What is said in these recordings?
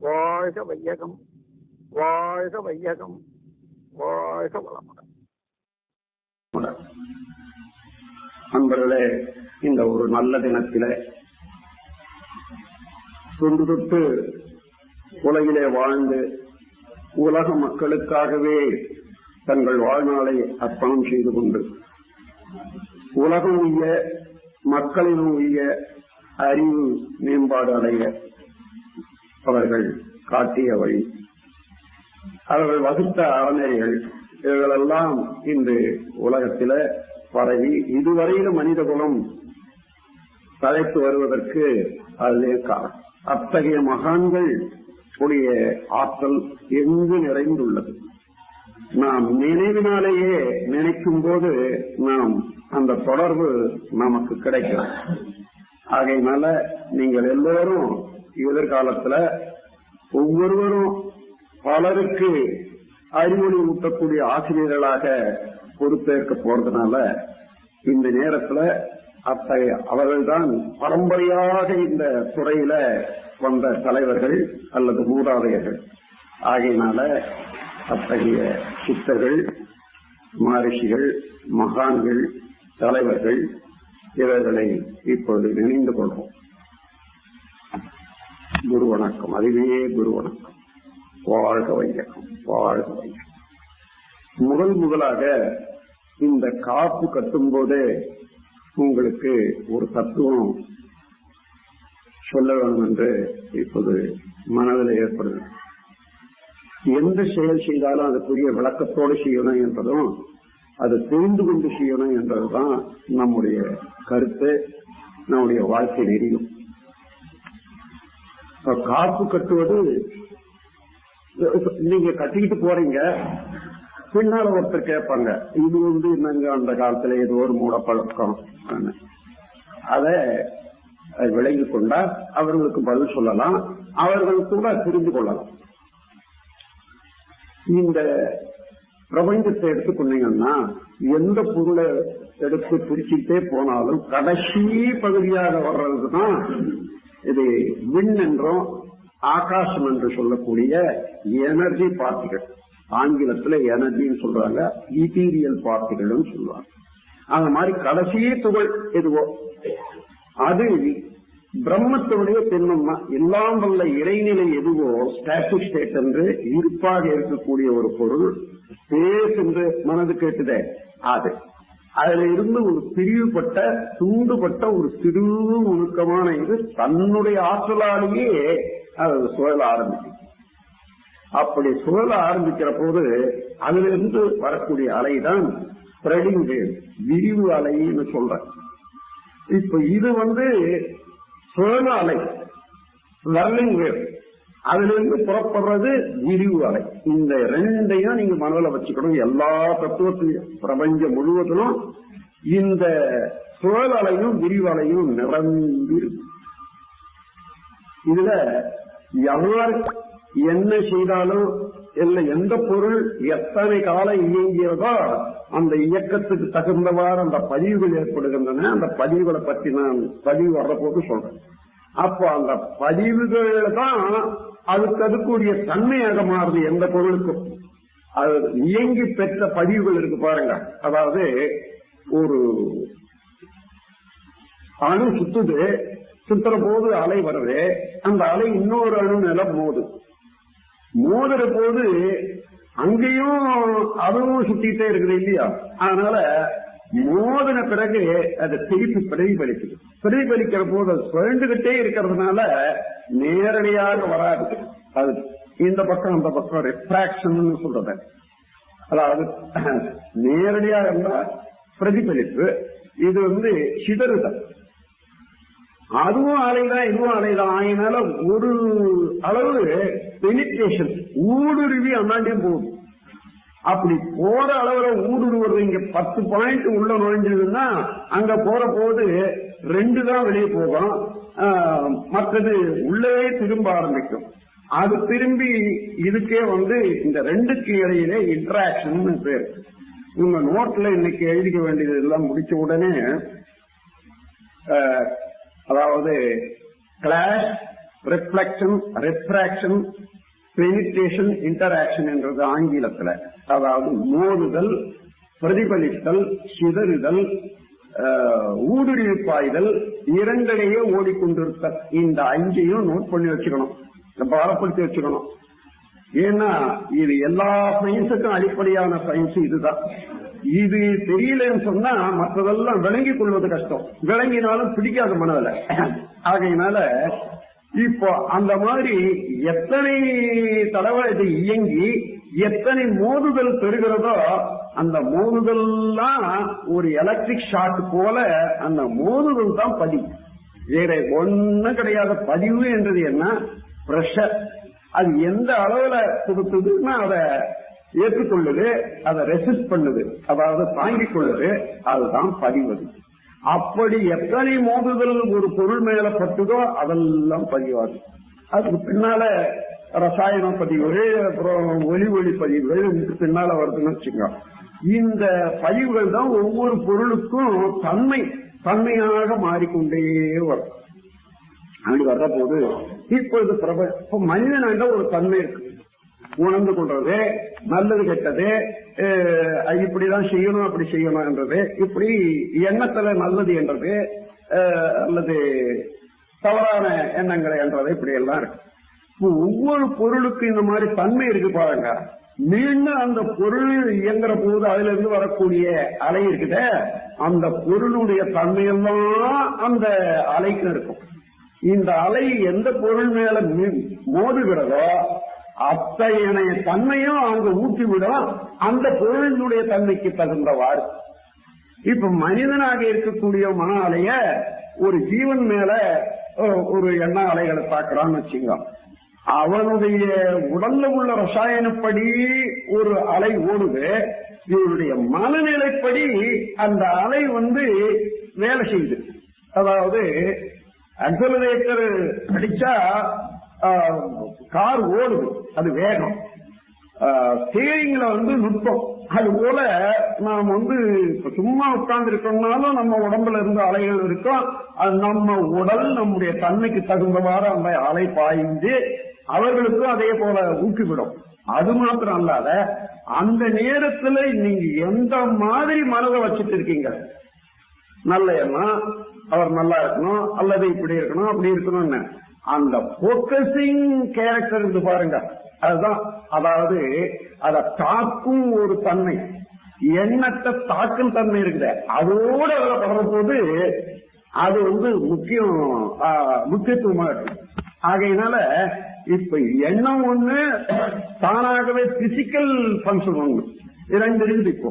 வாழ்க வையகம் வாழ்க வையகம் வாழ்க வளமுடன். நண்பர்களே இந்த ஒரு நல்ல தினத்தில தொன்று தொட்டு உலகிலே வாழ்ந்து உலக மக்களுக்காகவே தங்கள் வாழ்நாளை அர்ப்பணம் செய்து கொண்டு உலகம் உய்ய மக்களின் உய்ய அறிவு மேம்பாடு அடைய அவர்கள் காட்டிய வழி. அவர்கள் வகுத்த அறநெறிகள் இவைகளெல்லாம் இன்று உலகத்தில பரவி இதுவரையிலும் மனித குலம் தலைத்து வருவதற்கு அதுவே காரணம் அத்தகைய மகான்கள் உடைய ஆற்றல் எங்கு நிறைந்துள்ளது? நாம் நினைவினாலேயே நினைக்கும் போது நாம் அந்த தொடர்பு நமக்கு கிடைக்கிறது. ஆகையினால நீங்கள் எல்லோரும் எதிர்காலத்துல ஒவ்வொருவரும் பலருக்கு அறிவொளி ஊட்டக்கூடிய ஆசிரியர்களாக பொறுப்பேற்க போறதுனால இந்த நேரத்துல அத்தகைய அவர்கள்தான் பரம்பரையாக இந்த துறையில வந்த தலைவர்கள் அல்லது மூதாதையர்கள். ஆகையினால அத்தகைய சித்தர்கள் மகரிஷிகள் மகான்கள் தலைவர்கள் இவர்களை இப்பொழுது நினைந்து கொள்வோம். குரு வணக்கம் அதுவே குரு வணக்கம் வாழ்க வையகம். வாழ்க வையகம். முதல் முதலாக இந்த காப்பு கட்டும் போதே உங்களுக்கு ஒரு தத்துவம் சொல்ல வேண்டும் என்று இப்போது மனதில் ஏற்படுது. எந்த செயல் செய்தாலும் அதுக்குரிய விளக்கத்தோடு செய்யணும் என்றதும் அது தெரிந்து கொண்டு செய்யணும் என்றதுதான் நம்முடைய கருத்து நம்முடைய வாழ்க்கை நெறியும் காப்பு கட்டுவது நீங்க கட்டிக்கிட்டு போறீங்க பின்னால ஒருத்தர் கேட்பாங்க இது வந்து என்னங்க அந்த காலத்துல ஏதோ ஒரு மூடப்பழக்கம் அத விளங்கி கொண்டா அவர்களுக்கு பதில் சொல்லலாம் அவர்கள் கூட தெரிந்து கொள்ளலாம். இந்த பிரபஞ்சத்தை எடுத்துக்கொண்டீங்கன்னா எந்த பொருளை எடுத்து பிரிச்சுட்டே போனாலும் கடைசி பகுதியாக வர்றதுதான் இது விண் என்றும் ஆகாசம் என்று சொல்லக்கூடிய எனர்ஜி பார்ட்டிகள். ஆங்கிலத்துல எனர்ஜின்னு சொல்றாங்க இட்டீரியல் பார்ட்டிகள் சொல்லுவாங்க. அந்த மாதிரி கடைசி துகள் எதுவோ அது பிரம்மத்தினுடைய தென்னம்மா எல்லாம் வல்ல இறைநிலை எதுவோ ஸ்டாட்டிக் ஸ்டேட் என்று இருப்பாக இருக்கக்கூடிய ஒரு பொருள் ஸ்பேஸ் என்று மனது கேட்டுதே அது. அதுல இருந்து ஒரு பிரிவுபட்ட துண்டுபட்ட ஒரு சிறு ஒழுக்கமான இது தன்னுடைய ஆற்றலாலேயே அது சுழல ஆரம்பிக்கும் அப்படி சுழல ஆரம்பிக்கிற போது அதுல இருந்து வரக்கூடிய அலைதான் ஸ்ப்ரெடிங் வேவ் விரிவு அலைன்னு சொல்றேன் இப்ப இது வந்து சுழல அலை லர்னிங் வேவ் அதுல இருந்து புறப்படுறது விரிவு அலை. இந்த ரெண்டையும் நீங்க மனதில் வச்சுக்கணும். எல்லா தத்துவத்திலையும் பிரபஞ்சம் முழுவதிலும் இந்த சுழல் விரிவலையும் விரிவு நிரம்பி இதுல எவர் என்ன செய்தாலும் இல்ல எந்த பொருள் எத்தனை காலம் இயங்கியதோ அந்த இயக்கத்துக்கு தகுந்தவாறு அந்த பதிவுகள் ஏற்படுகின்றன. அந்த பதிவுகளை பற்றி நான் பதிவு வர்றபோது சொல்றேன். அப்போ அந்த பதிவுகள் தான் அதுக்கு அதுக்குரிய தன்மையாக மாறுது எந்த பொருளுக்கும். அது இயங்கி பெற்ற பதிவுகள் இருக்கு பாருங்க. அதாவது ஒரு அணு சுத்துது சுத்துற போது அலை வருது அந்த அலை இன்னொரு அணு மேல மோது. மோதுற போது அங்கேயும் அதுவும் சுத்திட்டே இருக்குது இல்லையா? அதனால மோதின பிறகு அதை திருப்பி பிரதிபலிக்குது. பிரதிபலிக்கிற போது அது சுழண்டுகிட்டே இருக்கிறதுனால நேரடியாக வராது. அது இந்த பக்கம் அந்த பக்கம் ரிஃப்ராக்ஷன் சொல்றது. அதாவது நேரடியாக இருந்தா பிரதிபலிப்பு இது வந்து சிதறுதல். அதுவும் அலைதான் இதுவும் அலைதான். ஆகினால ஒரு அளவு பெனிட்ரேஷன் ஊடுருவி அண்ணாண்டியும் போகுது அப்படி போற அளவுல ஊடுருவது இங்க பத்து பாயிண்ட் உள்ள நுழைஞ்சதுன்னா அங்க போற போது ரெண்டு தான் வெளியே போகும். மற்றது உள்ளே திரும்ப ஆரம்பிக்கும். அது திரும்பி இதுக்கே வந்து இந்த ரெண்டுக்கு இடையிலே இன்ட்ராக்ஷன் பேர். இவங்க நோட்ல இன்னைக்கு எழுதிக்க வேண்டியது எல்லாம் முடிச்ச உடனே அதாவது clash reflection refraction penetration interaction என்றது ஆங்கிலத்துல. அதாவது மோதுதல் பிரதிபலித்தல் சிதறுதல் ஆஹ், ஊடுருவி பாய்தல் இரண்டிடையே ஓடிக்கொண்டிருத்த இந்த அஞ்சையும் நோட் பண்ணி வச்சுக்கணும். பலப்படுத்தி வச்சுக்கணும். ஏன்னா இது எல்லா சயின்ஸுக்கும் அடிப்படையான சயின்ஸ் இதுதான். இது தெரியலன்னு சொன்னா மற்றதெல்லாம் விளங்கிக் கொள்வது கஷ்டம். விளங்கினாலும் பிடிக்காது மனதில். ஆகையினால இப்போ அந்த மாதிரி எத்தனை தடவை இது இயங்கி எத்தனை மோதுதல் பெறுகிறதோ அந்த மோதுதல்லாம் ஒரு எலக்ட்ரிக் ஷாக் போல அந்த மோதுதல் தான் பதிவு வேற ஒன்னும் கிடையாத. பதிவு என்றது என்ன? பிரஷர் அது எந்த அளவுல கொடுத்ததுன்னா அதை ஏற்றுக்கொள்ளுது அதை ரெசிஸ்ட் பண்ணுது. அதாவது தாங்கிக் கொள்ளுது. அதுதான் பதிவது அப்படி எத்தனை மோதுதல் ஒரு பொருள் மேல பட்டுதோ அதெல்லாம் பதிவாது அதுக்கு பின்னால ரசாயன பதிவுகள் அப்புறம் ஒலி ஒளி பதிவுகள் இதுக்கு பின்னால வருதுன்னு வச்சுக்கோ இந்த பதிவுகள் தான் ஒவ்வொரு பொருளுக்கும் தன்மை தன்மையாக மாறிக்கொண்டே வரும். அப்படி வர்ற போது இப்பொழுது பிரபல இப்ப மனிதனாண்ட ஒரு தன்மை இருக்கு. உணர்ந்து கொள்றது நல்லது கெட்டது இப்படிதான் செய்யணும் அப்படி செய்யணும் என்றது இப்படி எண்ணத்துல நல்லது என்றது அல்லது தவறான எண்ணங்களை என்றது இப்படி எல்லாம் இருக்கு ஒவ்வொரு பொருளுக்கும் இந்த மாதிரி தன்மை இருக்கு பாருங்க. மீண்டும் அந்த பொருள் இயங்குற போது அதுல இருந்து வரக்கூடிய அலை இருக்குதே அந்த பொருளுடைய தன்மையெல்லாம் அந்த அலைக்கு இருக்கும். இந்த அலை எந்த பொருள் மேல மீ- மோதுகிறதோ அத்தகைய தன்மையும் அங்கு ஊட்டி விடலாம் அந்த பொருளினுடைய தன்மைக்கு தகுந்தவாறு. இப்ப மனிதனாக இருக்கக்கூடிய மன அலைய ஒரு ஜீவன் மேல ஒரு எண்ண அலைகளை தாக்குறான்னு வச்சுங்க அவனுடைய உடல்ல உள்ள ரசாயனப்படி ஒரு அலை ஓடுது. இவருடைய மனநிலைப்படி அந்த அலை வந்து வேலை செய்யுது. அதாவது அக்சலரேட்டர் அடிச்சா கார் ஓடுது. அது வேகம் ஸ்டேரிங்ல வந்து நுட்பம். அது போல நாம் வந்து இப்ப சும்மா உட்கார்ந்து இருக்கோம்னாலும் நம்ம உடம்புல இருந்து அலைகள் இருக்கும். அது நம்ம உடல் நம்முடைய தன்மைக்கு தகுந்தவாறு அந்த அலை பாய்ந்து அவர்களுக்கும் அதே போல ஊக்கிவிடும். அது மாத்திரம் அல்லாத அந்த நேரத்துல நீங்க எந்த மாதிரி மனதை வச்சுட்டு இருக்கீங்க? நல்ல எண்ணம் அவர் நல்லா இருக்கணும் அல்லது இப்படி இருக்கணும் அப்படி இருக்கணும்னு. அந்த போக்கசிங் கேரக்டர் இருந்து பாருங்க. அதுதான் அதாவது அத தாக்கும் ஒரு தன்மை. எண்ணத்தை தாக்கும் தன்மை இருக்குது. அதோட வேலை படுற போது அது வந்து முக்கியம் முக்கியத்துவமா இருக்கு ஆகையினால இப்ப எண்ணம் ஒண்ணு தானாகவே பிசிக்கல் பங்கன் ஒண்ணு. இரண்டு இருக்குது இப்போ.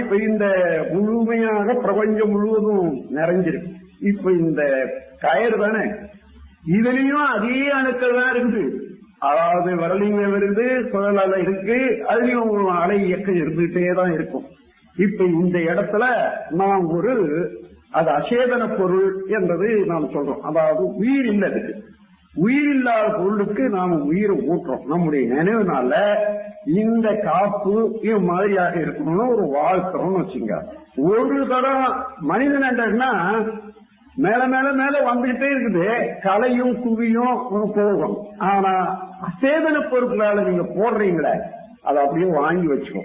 இப்ப இந்த முழுமையாக பிரபஞ்சம் முழுவதும் நிறைஞ்சிருக்கு. இப்ப இந்த கயர் தானே? இதுலயும் அதே அணுக்கள் தான் இருக்குது. அதாவது வரலிங்கம் இருந்து சுழல் அலை இருக்கு அதுலயும் அலை இயக்கம் இருந்துகிட்டே தான் இருக்கும். இப்ப இந்த இடத்துல நாம் ஒரு அது அசேதன பொருள் என்பது நாம் சொல்றோம். அதாவது உயிர் இல்லை அதுக்கு உயிர் இல்லாத பொருளுக்கு நாம உயிரை ஊட்டுறோம். நம்முடைய நினைவுனால இந்த காப்பு இது மாதிரியாக இருக்கணும்னு ஒரு வாழ்க்கிறோம்னு வச்சுங்க ஒரு தடவை மனிதன் என்றன்னா மேல மேல மேல வந்துகிட்டே இருக்குது. கலையும் குவியும் போகும். ஆனா சேதன பொருட்களால நீங்க போடுறீங்களே அதை அப்படியே வாங்கி வச்சுக்கோ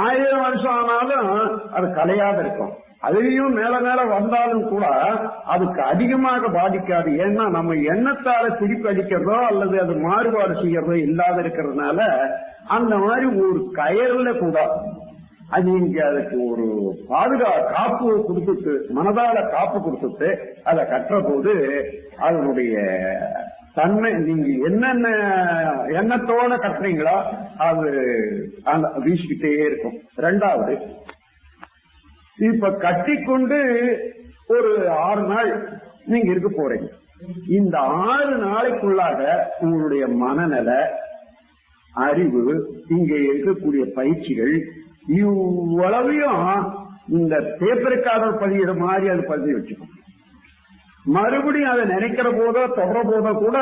ஆயிரம் வருஷம் ஆனாலும் அது கலையாத இருக்கும். அதுலயும் மேல மேல வந்தாலும் கூட அதுக்கு அதிகமாக பாதிக்காது. ஏன்னா நம்ம எண்ணத்தால திருப்பி அடிக்கிறதோ அல்லது அது மாறுபாடு செய்யறதோ இல்லாத இருக்கிறதுனால அந்த மாதிரி ஒரு கயர்ல கூட அது இங்க அதுக்கு ஒரு பாதுகா காப்பு கொடுத்துட்டு மனதால காப்பு கொடுத்துட்டு அதை கட்டுற போது அதனுடைய தன்மை நீங்க என்னென்ன எண்ணத்தோட கட்டுறீங்களோ அது அந்த வீசிக்கிட்டே இருக்கும். ரெண்டாவது இப்ப கட்டிக்கொண்டு ஒரு ஆறு நாள் நீங்க இருக்க போறீங்க. இந்த ஆறு நாளைக்குள்ளாக உங்களுடைய மனநல அறிவு இங்க இருக்கக்கூடிய பயிற்சிகள் இவ்வளவையும் இந்த பேப்பருக்காரர் பதிகிற மாதிரி அது பதிவு வச்சுக்கணும் மறுபடியும் அதை நினைக்கிற போதோ தொடர போதோ கூட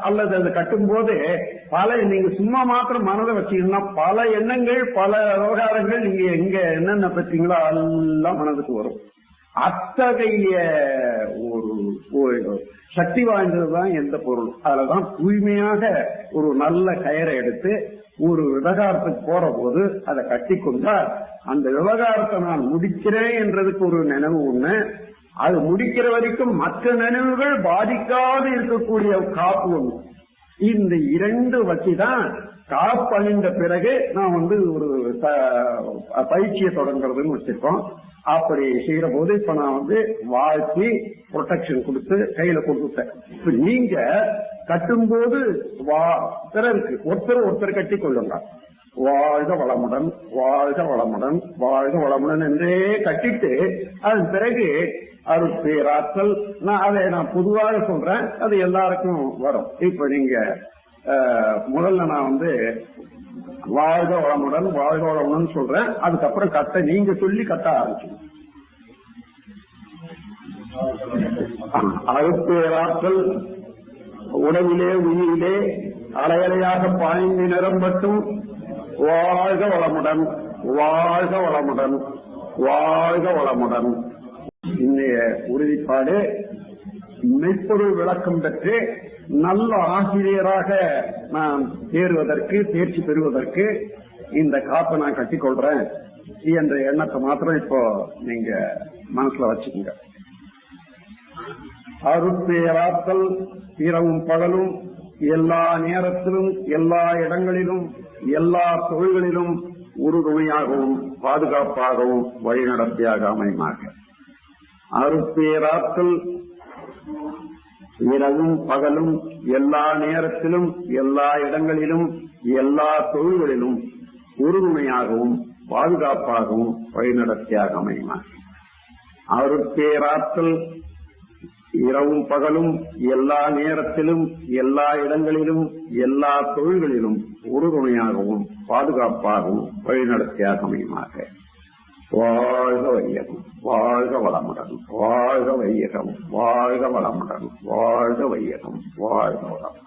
அல்லது அதை கட்டும் போது பல நீங்க சும்மா மாத்திரம் மனதை வச்சீங்கன்னா பல எண்ணங்கள் பல விவகாரங்கள் நீங்க எங்க என்னென்ன பத்தீங்களோ எல்லாம் மனதுக்கு வரும். அத்தகைய ஒரு ஒரு சக்தி வாய்ந்ததுதான் எந்த பொருள். அதுலதான் தூய்மையாக ஒரு நல்ல கயரை எடுத்து ஒரு விவகாரத்துக்கு போற போது அதை கட்டி கொண்டா அந்த விவகாரத்தை நான் முடிக்கிறேன் என்றதுக்கு ஒரு நினைவு ஒண்ணு. அது முடிக்கிற வரைக்கும் மற்ற நினைவுகள் பாதிக்காது இருக்கக்கூடிய காப்பு ஒண்ணு. இந்த இரண்டு வச்சுதான் காப்பணிந்த பிறகு நான் வந்து ஒரு பயிற்சியை தொடங்குறதுன்னு வச்சிருக்கோம். அப்படி செய்யற போது இப்ப நான் வந்து வாழ்த்தி ப்ரொடெக்ஷன் கொடுத்து கையில கொடுத்துட்டேன். இப்ப நீங்க கட்டும்போது வா பிறருக்கு ஒருத்தர் ஒருத்தர் கட்டி கொள்ளுங்க வாழ்க வளமுடன் வாழ்க வளமுடன் வாழ்க வளமுடன் என்றே கட்டிட்டு அதன் பிறகு அருள் பேராற்றல். நான் அதை நான் பொதுவாக சொல்றேன். அது எல்லாருக்கும் வரும். இப்ப நீங்க முதல்ல நான் வந்து வாழ்க வளமுடன் வாழ்க வளமுடன் சொல்றேன். அதுக்கப்புறம் கட்ட நீங்க சொல்லி கட்ட ஆரம்பிச்சு அருப்பேராற்றல் உணவிலே உயிரிலே அலையலையாக பாய்ந்து நிரம்பட்டும். வாழ்க வளமுடன் வாழ்க வளமுடன் வாழ்க வளமுடன். இன்றைய உறுதிப்பாடு மெய்ப்பொருள் விளக்கம் பெற்று நல்ல ஆசிரியராக நான் தேர்வதற்கு தேர்ச்சி பெறுவதற்கு இந்த காப்பை நான் கட்டிக்கொள்றேன் என்ற எண்ணத்தை மாத்திரம் இப்போ நீங்க மனசுல வச்சுக்கோங்க. அருட்பேராற்றல் இரவும் பகலும் எல்லா நேரத்திலும் எல்லா இடங்களிலும் எல்லா தொழில்களிலும் உறுதுணையாகவும் பாதுகாப்பாகவும் வழிநடத்தியாக அமையுமாக. அருட்பேராற்றல் இரவும் பகலும் எல்லா நேரத்திலும் எல்லா இடங்களிலும் எல்லா தொழில்களிலும் உறுதுணையாகவும் பாதுகாப்பாகவும் வழிநடத்தியாக அமையுமாக. அருட்பேராற்றல் இரவும் பகலும் எல்லா நேரத்திலும் எல்லா இடங்களிலும் எல்லா தொழில்களிலும் உறுதுணையாகவும் பாதுகாப்பாகவும் வழிநடத்தியாக அமையுமாக வாழ்க வையகம் வாழ்க வளமுடன் வாழ்க வையகம் வாழ்க வளமுடன் வாழ்க வையகம் வாழ்க வளமுடன்